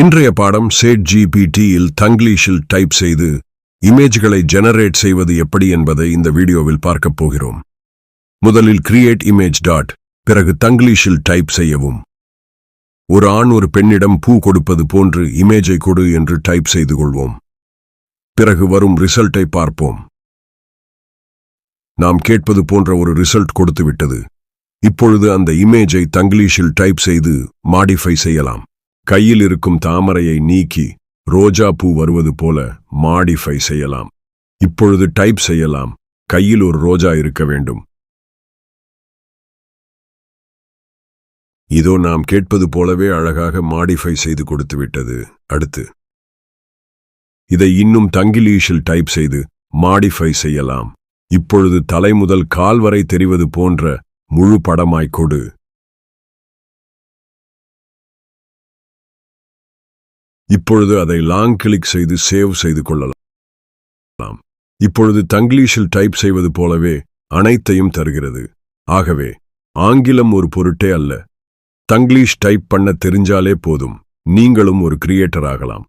இன்றைய பாடம் chat ஜிபிடியில் தங்கிலீஷில் type செய்து இமேஜ்களை ஜெனரேட் செய்வது எப்படி என்பதை இந்த வீடியோவில் பார்க்கப் போகிறோம். முதலில் கிரியேட் இமேஜ் டாட் பிறகு தங்கிலீஷில் டைப் செய்யவும். ஒரு ஆண் ஒரு பெண்ணிடம் பூ கொடுப்பது போன்று இமேஜை கொடு என்று டைப் செய்து கொள்வோம். பிறகு வரும் ரிசல்ட்டை பார்ப்போம். நாம் கேட்பது போன்ற ஒரு ரிசல்ட் கொடுத்துவிட்டது. இப்பொழுது அந்த இமேஜை தங்கிலீஷில் டைப் செய்து மாடிஃபை செய்யலாம். கையில் இருக்கும் தாமரையை நீக்கி ரோஜா பூ வருவது போல மாடிஃபை செய்யலாம். இப்பொழுது டைப் செய்யலாம். கையில் ஒரு ரோஜா இருக்க வேண்டும். இதோ நாம் கேட்பது போலவே அழகாக மாடிஃபை செய்து கொடுத்து விட்டது. அடுத்து. இதை இன்னும் தங்கிலீஷில் டைப் செய்து மாடிஃபை செய்யலாம். இப்பொழுது தலை முதல் கால் வரை தெரிவது போன்ற முழு படமாய்க் இப்பொழுது அதை லாங் கிளிக் செய்து சேவ் செய்து கொள்ளலாம். இப்பொழுது தங்கிலீஷில் டைப் செய்வது போலவே அனைத்தையும் தருகிறது. ஆகவே ஆங்கிலம் ஒரு பொருட்டே அல்ல. தங்கிலீஷ் டைப் பண்ண தெரிஞ்சாலே போதும். நீங்களும் ஒரு கிரியேட்டர் ஆகலாம்.